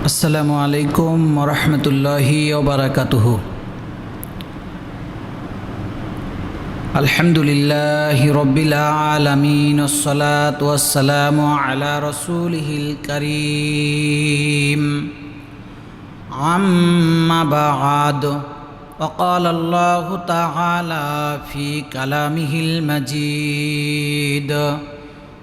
আসসালামু আলাইকুম রহমতুল্লাহি ওবরাকাতুহ আলহামদুলিল্লাহ রব্বিল আলমিন ওসলাত ওয়াসালাম আলা রসুলহিল করিম عما بعد وقال الله تعالى في كلامه المجيد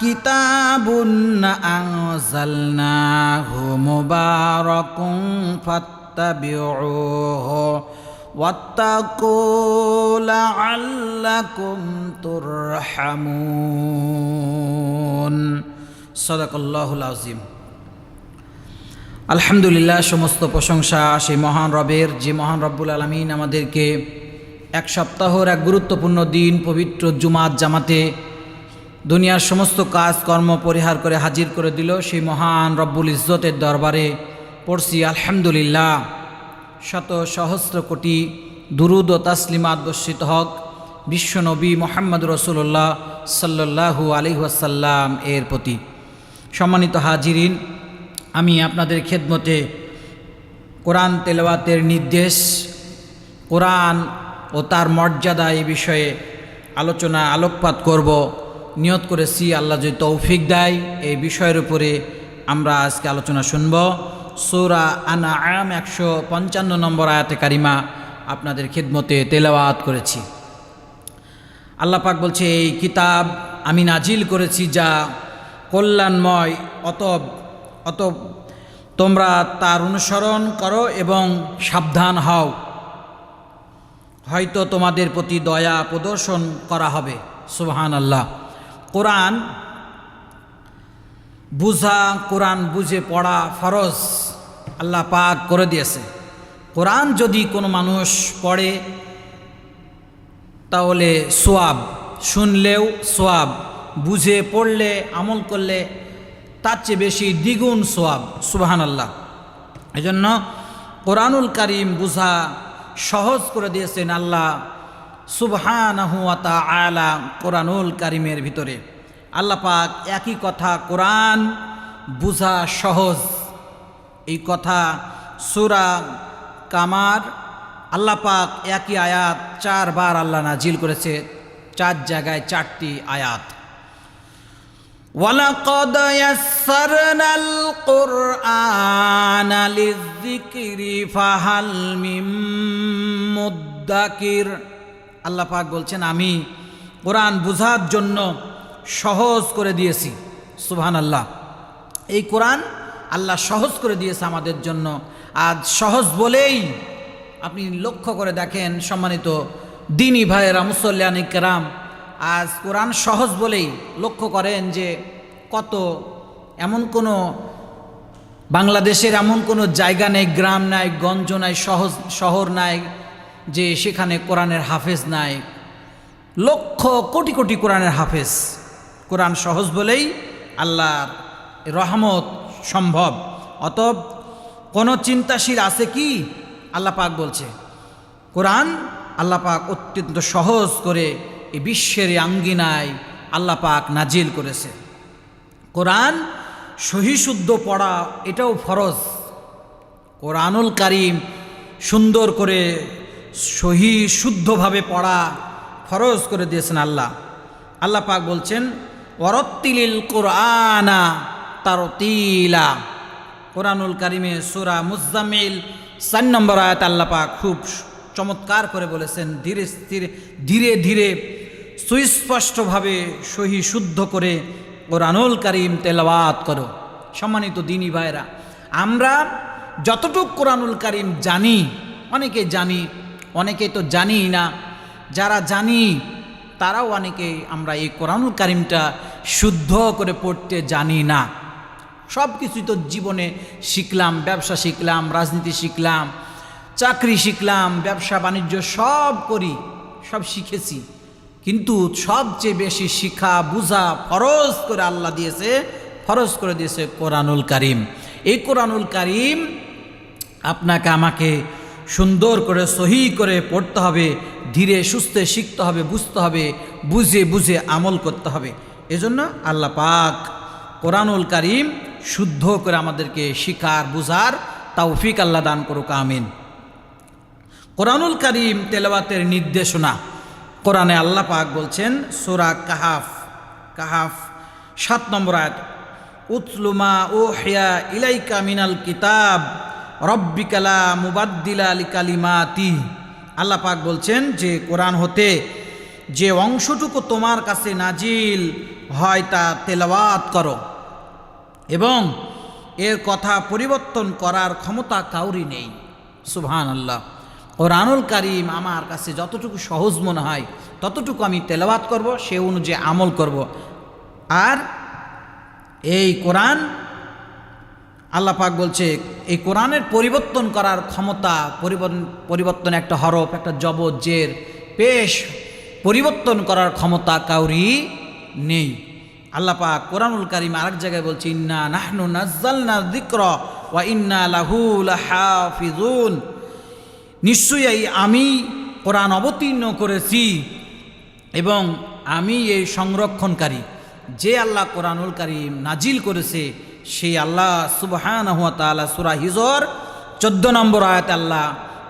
كتاب أنزلناه مبارك فاتبعوه واتقوا لعلكم ترحمون صدق الله العظيم আলহামদুলিল্লাহ সমস্ত প্রশংসা সেই মহান রবের যে মহান রব্বুল আলমিন আমাদেরকে এক সপ্তাহর এক গুরুত্বপূর্ণ দিন পবিত্র জুমাত জামাতে দুনিয়ার সমস্ত কাজ, কর্ম পরিহার করে হাজির করে দিল সেই মহান রব্বুল ইজ্জতের দরবারে। পড়ছি, আলহামদুলিল্লাহ। শত সহস্র কোটি দুরুদ ও তাসলিমাত বর্ষিত হক। বিশ্বনবী মোহাম্মদ রসুল্লাহ সাল্লাহু আলিহাসাল্লাম এর প্রতি। সম্মানিত হাজিরিন, আমি আপনাদের খেদমতে কোরআন তেলাওয়াতের নির্দেশ, কোরআন ও তার মর্যাদা এই বিষয়ে আলোচনা, আলোকপাত করব। নিয়ত করেছি, আল্লাহ যদি তৌফিক দেয়, এই বিষয়ের উপরে আমরা আজকে আলোচনা শুনব। সৌরা আনা আম একশো পঞ্চান্ন নম্বর আয়াতে কারিমা আপনাদের খেদমতে তেলাওয়াত করেছি। আল্লাহ পাক বলছে, এই কিতাব আমি নাজিল করেছি যা কল্যাণময় অত অত তোমরা তার অনুসরণ করো এবং সাবধান হও। হয়তো তোমাদের প্রতি দয়া প্রদর্শন করা হবে। সুবহান আল্লাহ কোরআন বুঝা, কোরআন বুঝে পড়া ফরজ, আল্লাহ পাক করে দিয়েছে। কোরআন যদি কোনো মানুষ পড়ে, তাহলে সোয়াব, শুনলেও সোয়াব, বুঝে পড়লে, আমল করলে তার চেয়ে বেশি দ্বিগুণ সোয়াব সুবাহান আল্লাহ এই জন্য কোরআনুল কারিম বুঝা সহজ করে দিয়েছেন আল্লাহ সুবহানাহুয়াতা আলা কোরআনুল কারিমের ভিতরে আল্লাহ পাক একই কথা কোরআন বুঝা সহজ এই কথা সুরা কামার আল্লাহ পাক একই আয়াত চারবার আল্লাহ নাজিল করেছে চার জায়গায় চারটি আয়াত ولقد يسرنا القرآن للذكر فهل من مدكر আল্লাহ পাক বলছেন, আমি কোরআন বুঝার জন্য সহজ করে দিয়েছি। সুবহান আল্লাহ এই কোরআন আল্লাহ সহজ করে দিয়েছে আমাদের জন্য। আজ সহজ বলেই আপনি লক্ষ্য করে দেখেন, সম্মানিত দিনী ভাইয়েরা মুসল্লান কেরাম আজ কোরআন সহজ বলেই লক্ষ্য করেন যে কত এমন কোনো বাংলাদেশের এমন কোনো জায়গা নেই, গ্রাম নাই, গঞ্জ নাই সহজ শহর নাই যে সেখানে কোরআনের হাফেজ নাই। লক্ষ কোটি কোটি কোরআনের হাফেজ। কোরআন সহজ বলেই আল্লাহর রহমত সম্ভব। অতএব কোনো চিন্তাশীল আছে কি? আল্লাহ পাক বলছে, কোরআন আল্লাহ পাক অত্যন্ত সহজ করে এই বিশ্বের আঙ্গিনায় আল্লাহ পাক নাজিল করেছে। কোরআন সহিশুদ্ধ পড়া এটাও ফরজ। কোরআনুল কারিম সুন্দর করে সহি শুদ্ধভাবে পড়া ফরজ করে দিয়েছেন আল্লাহ। আল্লাহ পাক বলছেন, ওরত্তিলিল কোরআনা তারতিলা। কোরআনুল কারিমে সুরা মুজামিল চার নম্বর আয়াত আল্লাহ পাক খুব চমৎকার করে বলেছেন, ধীরে স্থিরে, ধীরে ধীরে সুস্পষ্টভাবে সহি শুদ্ধ করে কোরআনুল কারিম তেলাওয়াত করো। সম্মানিত দিনী ভাইরা আমরা যতটুক কোরআনুল কারিম জানি, অনেকে জানি অনেকে তো জানি না। যারা জানি, তারাও অনেকে আমরা এই কোরআনুল কারিমটা শুদ্ধ করে পড়তে জানি না। সব কিছুই তো জীবনে শিখলাম, ব্যবসা শিখলাম, রাজনীতি শিখলাম, চাকরি শিখলাম, ব্যবসা বাণিজ্য সব করি, সব শিখেছি। কিন্তু সবচেয়ে বেশি শিখা, বুঝা ফরজ করে আল্লাহ দিয়েছে, ফরজ করে দিয়েছে কোরআনুল কারিম। এই কোরআনুল কারিম আপনাকে আমাকে সুন্দর করে সহি করে পড়তে হবে, ধীরে সুস্থে শিখতে হবে, বুঝতে হবে, বুঝে বুঝে আমল করতে হবে। এজন্য আল্লাহ পাক কোরআনুল কারিম শুদ্ধ করে আমাদেরকে শিকার, বুঝার তৌফিক আল্লাহ দান করুক, আমিন। কোরআনুল কারিম তেলাওয়াতের নির্দেশনা, কোরআনে আল্লাহ পাক বলছেন, সোরা কাহাফ কাহাফ সাত নম্বর আয়াত উতলুমা ও হেয়া ইলাইকা মিনাল কিতাব। রব্বিকালা মুবাদ্দিলা আলী কালিমাতি আল্লাহ পাক বলছেন যে কোরআন হতে যে অংশটুকু তোমার কাছে নাজিল হয় তা তেলাওয়াত করো এবং এর কথা পরিবর্তন করার ক্ষমতা কাউরি নেই। সুবহান আল্লাহ কোরআনুল কারিম আমার কাছে যতটুকু সহজ মনে হয়, ততটুকু আমি তেলাওয়াত করব, সে অনুযায়ী আমল করব। আর এই কোরআন আল্লাহ পাক বলছে, এই কোরআনের পরিবর্তন করার ক্ষমতা, পরিবর্তন একটা হরফ, একটা জবর, জের, পেশ পরিবর্তন করার ক্ষমতা কাউরি নেই। আল্লাহ পাক কোরআনুল কারিম আরেক জায়গায় বলছে, ইন্না নাহনু নাজ্জালনা যিকর ওয়া ইন্না লাহু লাহাফিজুন নিশ্চয়ই আমি কোরআন অবতীর্ণ করেছি এবং আমি এই সংরক্ষণকারী। যে আল্লাহ কোরআনুল কারিম নাজিল করেছে সেই আল্লাহ সুবহান তাআলা সূরা হিজর চোদ্দ নম্বর আয়াত আল্লাহ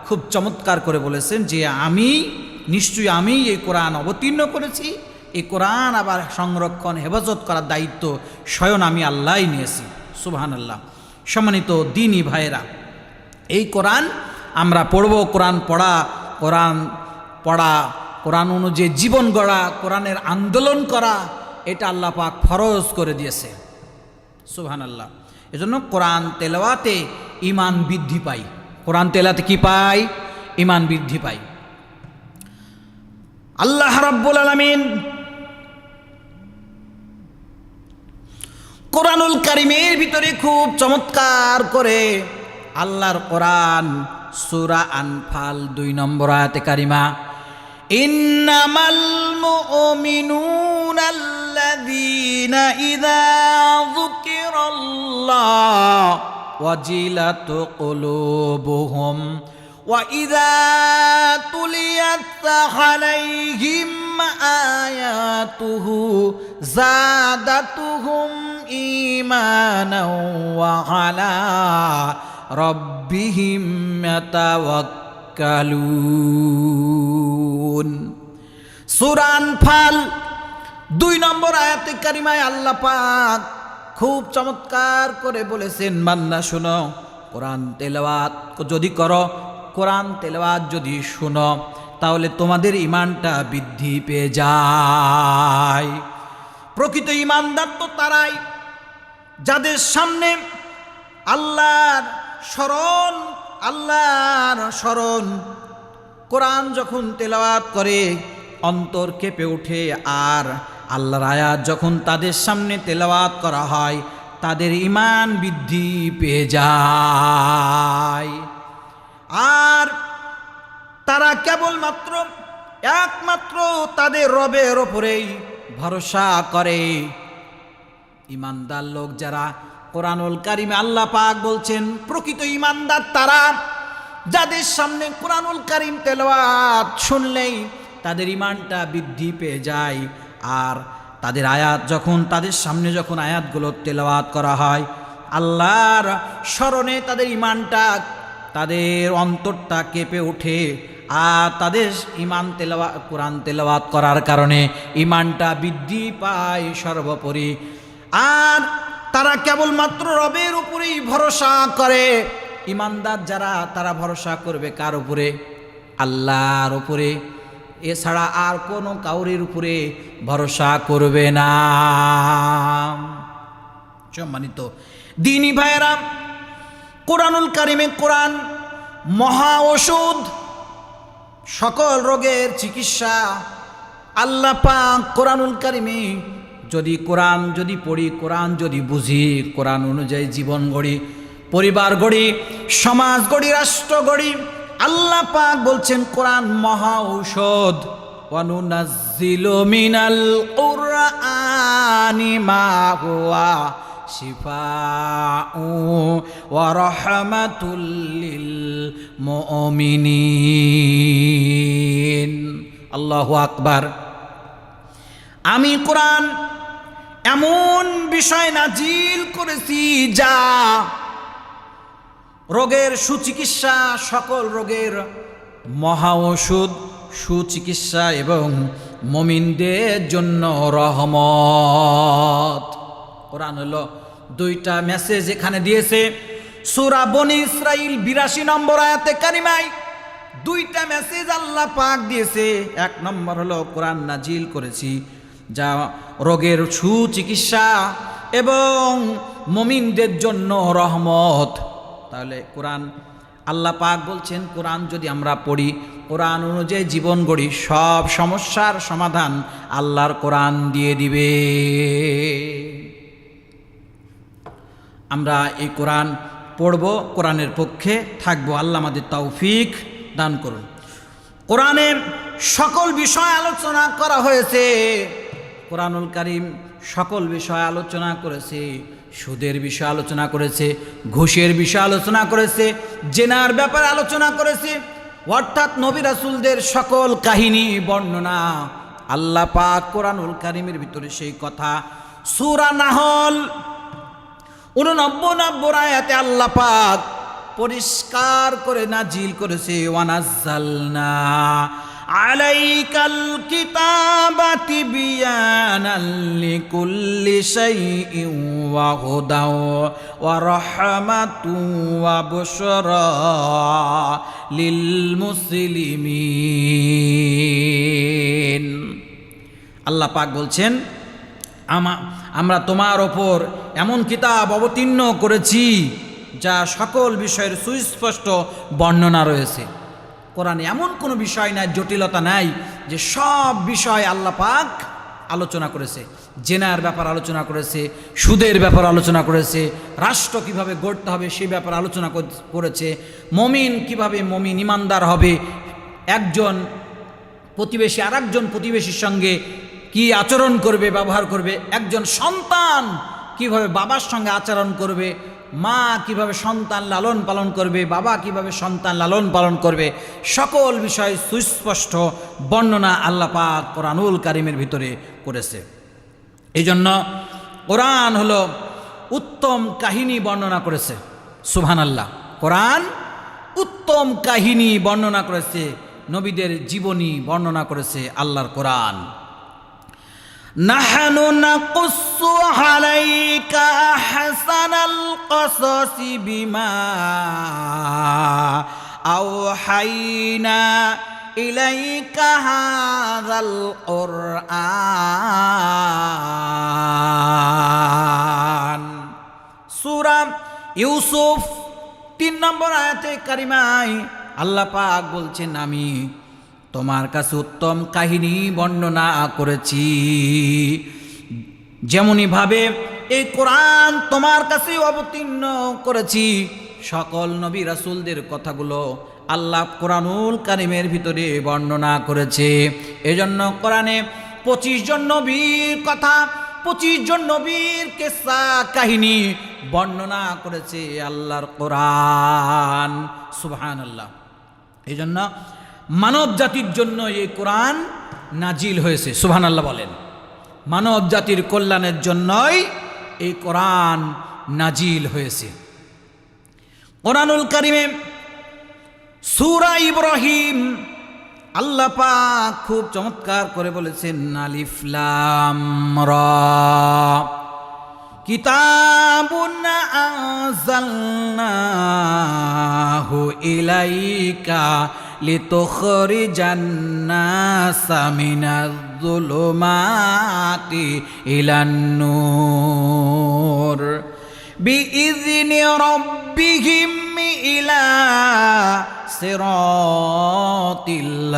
খুব চমৎকার করে বলেছেন যে আমি, নিশ্চয়ই আমি এই কোরআন অবতীর্ণ করেছি, এই কোরআন আবার সংরক্ষণ, হেফাজত করার দায়িত্ব স্বয়ং আমি আল্লাহই নিয়েছি। সুবহান আল্লাহ সম্মানিত দিনী ভাইয়েরা, এই কোরআন আমরা পড়ব, কোরআন পড়া কোরআন পড়া, কোরআন অনুযায়ী জীবন গড়া, কোরআনের আন্দোলন করা, এটা আল্লাহ পাক ফরজ করে দিয়েছে। সুহান আল্লাহ এজন্য কোরআন তেলাওয়াতে ইমান বৃদ্ধি পাই কোরআন তেলাতে কি পাই ইমান বৃদ্ধি পাই আল্লাহ রাব্বুল আলামিন কোরআনুল কারিমের ভিতরে খুব চমৎকার করে আল্লাহর কোরআন, সুরা আনফাল দুই নম্বর আয়াতে কারিমা, ইন্নামাল মুমিনুন আল্লাযীনা ইযা যুকিরাল্লাহ ওয়াজিলাত কুলুবুহুম وإذا تليت عليهم آياته زادتهم إيمانا وعلى ربهم يتوكلون সুরান ফাল দুই নম্বর আয়াতে কারিমায় আল্লাহ পাক খুব চমৎকার করে বলেছেন বান্দা শুনো, কোরআন তেলাওয়াত যদি করো, কোরআন তেলাওয়াত যদি শুনো, তাহলে তোমাদের ইমানটা বৃদ্ধি পেয়ে যায়। প্রকৃত ইমানদার তো তারাই, যাদের সামনে আল্লাহর স্মরণ আল্লাহর স্মরণ, কোরআন যখন তেলাওয়াত করে, অন্তর কেঁপে ওঠে আর আল্লাহর আয়াত যখন তাদের সামনে তেলাওয়াত করা হয়, তাদের ইমান বৃদ্ধি পেয়ে যায়। আর তারা কেবলমাত্র, একমাত্র তাদের রবের ওপরেই ভরসা করে। ইমানদার লোক যারা কোরআনুল কারিমে আল্লাহ পাক বলছেন, প্রকৃত ইমানদার তারা যাদের সামনে কোরআনুল কারিম তেলাওয়াত শুনলেই তাদের ইমানটা বৃদ্ধি পেয়ে যায়। আর তাদের আয়াত যখন, তাদের সামনে যখন আয়াতগুলো তেলাওয়াত করা হয়, আল্লাহর স্মরণে তাদের ইমানটা তাদের অন্তরটা কেঁপে ওঠে আর তাদের ইমান তেলাওয়া, কোরআন তেলাওয়াত করার কারণে ইমানটা বৃদ্ধি পায় সর্বোপরি। আর তারা কেবলমাত্র রবের উপরেই ভরসা করে। ইমানদার যারা, তারা ভরসা করবে কার উপরে? আল্লাহর উপরে। এছাড়া আর কোনো কাউরের উপরে ভরসা করবে না। সম্মানিত দিনী ভাইয়েরা, কোরআনুল কারিমে কোরআন মহা ওষুধ, সকল রোগের চিকিৎসা আল্লাহ পাক কোরআনুল কারিমে যদি কোরআন যদি পড়ি, কোরআন যদি বুঝি, কোরআন অনুযায়ী জীবন গড়ি, পরিবার গড়ি, সমাজ গড়ি, রাষ্ট্র গড়ি আল্লাহ পাক বলছেন, কোরআন মহা ঔষধ। ওয়ানুনাজ্জিলু মিনাল কুরআনি আকবার। আমি কোরআন এমন বিষয় নাজিল করেছি যা রোগের সুচিকিৎসা, সকল রোগের মহা ওষুধ, সুচিকিৎসা এবং মমিনদের জন্য রহমত। কোরআন হলো দুইটা মেসেজ এখানে দিয়েছে। সুরা বনি ইসরাইল বিরাশি নম্বর আয়াতে কারিমাই দুইটা মেসেজ আল্লাহ পাক দিয়েছে। এক নম্বর হলো কোরআন নাজিল করেছি, যা রোগের সুচিকিৎসা এবং মমিনদের জন্য রহমত। তাহলে কোরআন আল্লাহ পাক বলছেন, কোরআন যদি আমরা পড়ি, কোরআন অনুযায়ী জীবন গড়ি, সব সমস্যার সমাধান আল্লাহর কোরআন দিয়ে দিবে। আমরা এই কোরআন পড়ব, কোরআনের পক্ষে থাকব। আল্লাহ আমাদের তৌফিক দান করুন। কোরআনে সকল বিষয় আলোচনা করা হয়েছে। কোরআনুল কারিম সকল বিষয় আলোচনা করেছে। সুদের বিষয় আলোচনা করেছে, ঘুষের বিষয় আলোচনা করেছে, জেনার ব্যাপারে আলোচনা করেছে। অর্থাৎ নবী রাসুলদের সকল কাহিনী, বর্ণনা আল্লাহ পাক কোরআনুল কারিমের ভিতরে সেই কথা। সুরা নাহল উননব্বই নব্বই আয়াতে আল্লাহ পাক পরিষ্কার করে নাজিল করেছে, ওয়ানাজ্জালনা। বিয়ানাল লিকুল্লি শাইইন ওয়া হুদাও ওয়া রাহমাতু ওয়া বুশরা আল্লাহ পাক বলছেন, আমা, আমরা তোমার ওপর এমন কিতাব অবতীর্ণ করেছি যা সকল বিষয়ের সুস্পষ্ট বর্ণনা রয়েছে। কোরআনে এমন কোনো বিষয় নাই, জটিলতা নাই, যে সব বিষয় আল্লাহ পাক আলোচনা করেছে। জেনার ব্যাপার আলোচনা করেছে, সুদের ব্যাপার আলোচনা করেছে, রাষ্ট্র কীভাবে গড়তে হবে সেই ব্যাপার আলোচনা কর- করেছে, মমিন কীভাবে মমিন ইমানদার হবে, একজন প্রতিবেশী আর প্রতিবেশীর সঙ্গে কি আচরণ করবে, ব্যবহার করবে, একজন সন্তান কীভাবে বাবার সঙ্গে আচরণ করবে মা কীভাবে সন্তান লালন পালন করবে, বাবা কীভাবে সন্তান লালন পালন করবে, সকল বিষয় সুস্পষ্ট বর্ণনা আল্লাহ পাক কোরআনুল কারিমের ভিতরে করেছে। এই জন্য কোরআন হলো উত্তম কাহিনী বর্ণনা করেছে। সুবহান আল্লাহ কোরআন উত্তম কাহিনী বর্ণনা করেছে, নবীদের জীবনী বর্ণনা করেছে আল্লাহর কোরআন। نحن نقص عليك أحسن القصص بما أوحينا إليك هذا القرآن সূরা ইউসুফ তিন নম্বর আয়াতে কারিমায় আল্লাহ পাক বলছেন আমি তোমার কাছে উত্তম কাহিনী বর্ণনা করেছি। যেমনইভাবে এই কোরআন তোমার কাছে অবতীর্ণ করেছি, সকল নবী রাসুলদের কথাগুলো আল্লাহ কোরআনুল কারিমের ভিতরে বর্ণনা করেছে। এজন্য কোরআনে পঁচিশ জন নবীর কথা, পঁচিশ জন নবীর কেসা কাহিনী বর্ণনা করেছে আল্লাহর কোরআন। সুবহান আল্লাহ এই জন্য মানব জাতির জন্য এই কোরআন নাজিল হয়েছে সুবহান আল্লাহ বলেন। মানব জাতির কল্যাণের জন্যই এই কোরআন নাজিল হয়েছে। কোরআনুল কারিমে সূরা ইব্রাহিম আল্লাহ পাক খুব চমৎকার করে বলেছেন, আলিফ লাম রা। কিতাবুন আনজালনাহু ইলাইকা লিতুখরিজান নাসা মিনাজ-যুলুমাতি ইলান নূর বিইذনি রাব্বিহিম ইলা সিরাতিল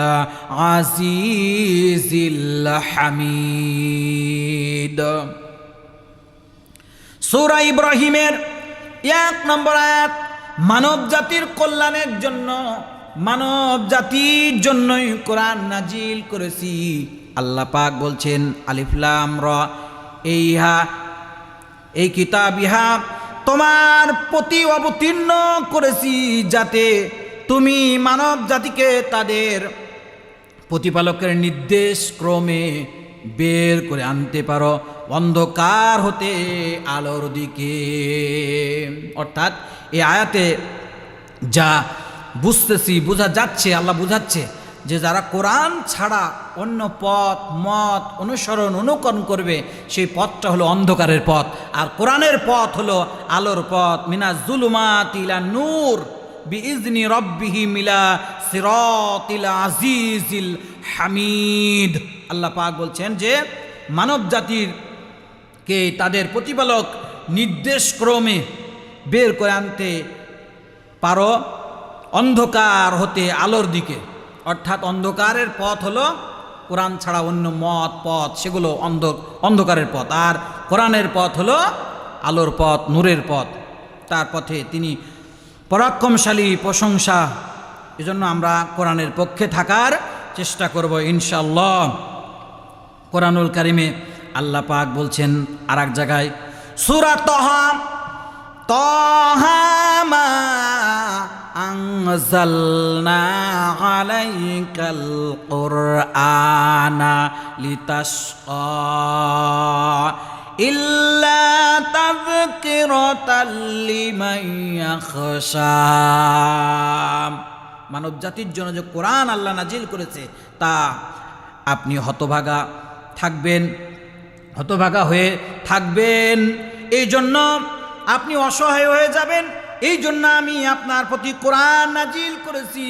আজিজিল হামিদ। সূরা ইব্রাহিমের এক নম্বর আয়াত মানব জাতির কল্যাণের জন্য মানব জাতির জন্যই কোরআন নাজিল করেছি। আল্লাহ পাক বলছেন আলিফলাম র এই এই কিতাব ইহা তোমার প্রতি অবতীর্ণ করেছি যাতে তুমি মানব জাতিকে তাদের প্রতিপালকের নির্দেশ ক্রমে বের করে আনতে পারো। অন্ধকার হতে আলোর দিকে। অর্থাৎ এই আয়াতে যা বুঝতেছি, বোঝা যাচ্ছে, আল্লাহ বুঝাচ্ছে যে যারা কোরআন ছাড়া অন্য পথ, মত, অনুসরণ, অনুকরণ করবে, সেই পথটা হলো অন্ধকারের পথ। আর কোরআনের পথ হলো আলোর পথ। মিনা জুলুমাত ইলা নূর বিইজনি রব্বিহি মিলা সিরাতিল আজিজিল হামিদ। আল্লাহ পাক বলছেন যে, মানব জাতির কে তাদের প্রতিপালক নির্দেশ ক্রমে বের করে আনতে পারো অন্ধকার হতে আলোর দিকে। অর্থাৎ অন্ধকারের পথ হলো কোরআন ছাড়া অন্য মত, পথ, সেগুলো অন্ধ, অন্ধকারের পথ। আর কোরআনের পথ হলো আলোর পথ, নূরের পথ। তার পথে তিনি পরাক্রমশালী, প্রশংসা। এজন্য আমরা কোরআনের পক্ষে থাকার চেষ্টা করব ইনশাল্লাহ কোরআনুল কারিমে আল্লাহ পাক বলছেন আর এক জায়গায়, সুরা তহা তহা আনজালনা আলাইকাল কুরআনা লিতাশকা ইল্লা তাযকিরাতাল লিমান ইয়াখশা মানব জাতির জন্য যে কোরআন আল্লাহ নাজিল করেছে, তা আপনি হতভাগা থাকবেন, হতভাগা হয়ে থাকবেন। এই জন্য আপনি অসহায় হয়ে যাবেন এই জন্য আমি আপনার প্রতি কোরআন নাজিল করেছি।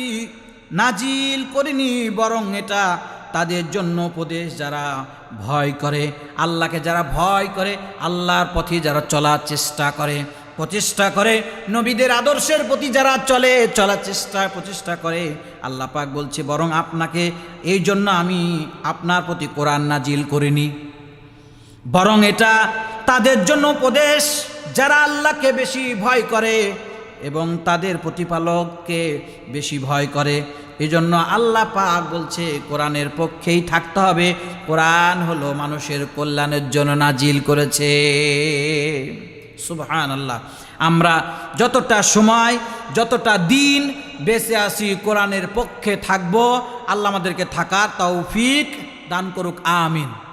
নাজিল করিনি, বরং এটা তাদের জন্য উপদেশ যারা ভয় করে, আল্লাহকে যারা ভয় করে, আল্লাহর পথে যারা চলার চেষ্টা করে, প্রচেষ্টা করে, নবীদের আদর্শের প্রতি যারা চলে, চলার চেষ্টা, প্রচেষ্টা করে, আল্লাহ পাক বলছে, বরং আপনাকে এই জন্য আমি আপনার প্রতি কোরআন নাজিল করিনি। বরং এটা তাদের জন্য উপদেশ, যারা আল্লাহকে বেশি ভয় করে এবং তাদের প্রতিপালককে বেশি ভয় করে। এজন্য আল্লাহ পাক বলছে, কোরআনের পক্ষেই থাকতে হবে। কোরআন হলো মানুষের কল্যাণের জন্য নাজিল করেছে। সুবহান আল্লাহ আমরা যতটা সময়, যতটা দিন বেঁচে আসি কোরআনের পক্ষে থাকব, আল্লাহ আমাদেরকে থাকার তৌফিক দান করুক, আমিন।